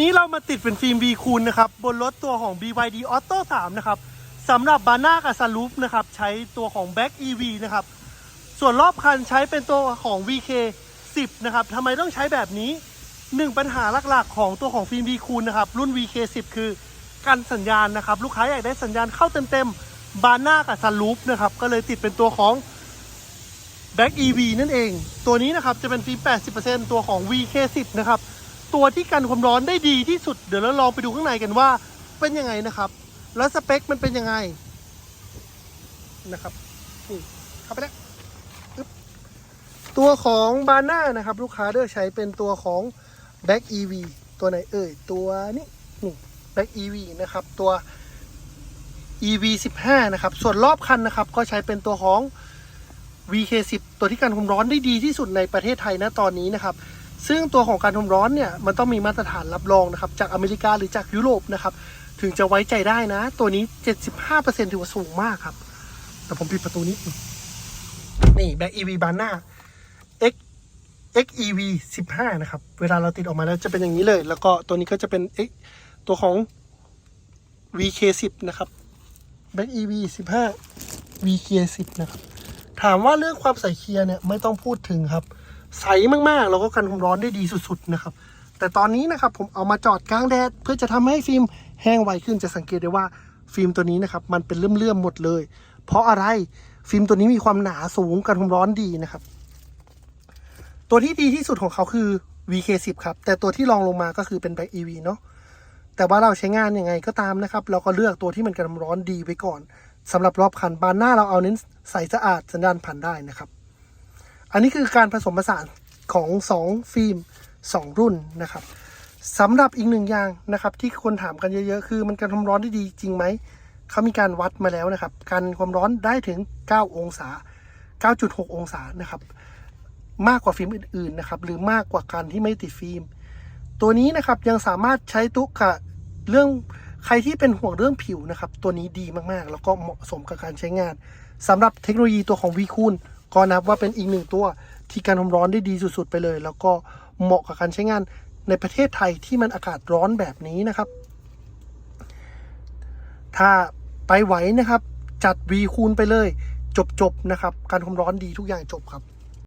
นี้เรามาติดเป็นฟิล์ม V คูณนะครับ บนรถตัวของ BYD Auto 3 นะครับสำหรับบาน่ากับซันรูฟนะครับ ใช้ตัวของ Back EV นะครับ ส่วนรอบคันใช้เป็นตัวของ VK 10 นะครับทำไมต้องใช้แบบนี้หนึ่งปัญหาหลักๆ ของตัวของฟิล์ม V คูณนะครับ รุ่น VK 10 คือการสัญญาณนะครับ ลูกค้าอยากได้สัญญาณเข้าเต็มๆบาน่ากับซันรูฟนะครับ ก็เลยติดเป็นตัวของ Back EV นั่นเอง ตัวนี้นะครับจะเป็นฟิล์ม 80%ตัวของ VK10 นะครับ ตัวที่กันความร้อนได้ดีที่สุดเดี๋ยวเราลองไปดูข้างในกันว่าเป็นยังไงนะครับ แล้วสเปคมันเป็นยังไงนะครับนี่เข้าไปแล้วตัวของบาน่านะครับ ลูกค้าเลือกใช้เป็นตัวของ Back EV ตัวไหนเอ่ย ตัวนี้นี่ Back EV นะครับ ตัว EV 15นะครับ ส่วนรอบคันนะครับ ก็ใช้เป็นตัวของ VK10 ตัวที่กันความร้อนได้ดีที่สุดในประเทศไทยนะตอนนี้นะครับ ซึ่งตัวของการความร้อนเนี่ยมันต้องมีมาตรฐานรับรองนะครับจากอเมริกาหรือจากยุโรปนะครับถึงจะไว้ใจได้นะ ตัวนี้ 75%ถือว่าสูงมากครับ แต่ผมปิดประตูนี้นี่แบ็ก EV บานหน้า X XEV 15 นะครับ เวลาเราติดออกมาแล้วจะเป็นอย่างนี้เลย แล้วก็ตัวนี้ก็จะเป็น X ตัวของ VK10 นะครับ Back EV 15 VK10 นะครับ ถามว่าเรื่องความใส่เคลียร์เนี่ยไม่ต้องพูดถึงครับ ใสมากๆ แล้วก็กันความร้อนได้ดีสุดๆนะครับ แต่ตอนนี้นะครับผมเอามาจอดกลางแดดเพื่อจะทำให้ฟิล์มแห้งไวขึ้นจะสังเกตได้ว่าฟิล์มตัวนี้นะครับมันเป็นเลื่อมๆหมดเลย เพราะอะไรฟิล์มตัวนี้มีความหนาสูงกันความร้อนดีนะครับ ตัวที่ดีที่สุดของเขาคือ VK10 ครับแต่ตัวที่รองลงมาก็คือเป็น Back EV เนาะแต่ว่าเราใช้งานยังไงก็ตามนะครับ เราก็เลือกตัวที่มันกันความร้อนดีไว้ก่อนสำหรับรอบคันบานหน้าเราเอาเน้นใสสะอาดสัญญาณผ่านได้นะครับ อันนี้คือการผสมผสานของ2ฟิล์ม2 รุ่นนะครับสำหรับอีกหนึ่งอย่างนะครับ ที่คนถามกันเยอะๆ คือมันกันความร้อนได้ดีจริงไหม เขามีการวัดมาแล้วนะครับกันความร้อนได้ถึง 9 องศา 9.6 องศานะครับ มากกว่าฟิล์มอื่นๆนะครับ หรือมากกว่าการที่ไม่ติดฟิล์ม ตัวนี้นะครับยังสามารถใช้ตุกกับเรื่องใครที่เป็นห่วงเรื่องผิวนะครับ ตัวนี้ดีมากๆ แล้วก็เหมาะสมกับการใช้งานสำหรับเทคโนโลยีตัวของวีคูณ ก็นับว่าเป็นอีกหนึ่งตัวที่การความร้อนได้ดีสุดๆไปเลย แล้วก็เหมาะกับการใช้งานในประเทศไทยที่มันอากาศร้อนแบบนี้นะครับ ถ้าไปไหวนะครับ จัดวีคูณไปเลย จบๆนะครับ การความร้อนดีทุกอย่างจบครับ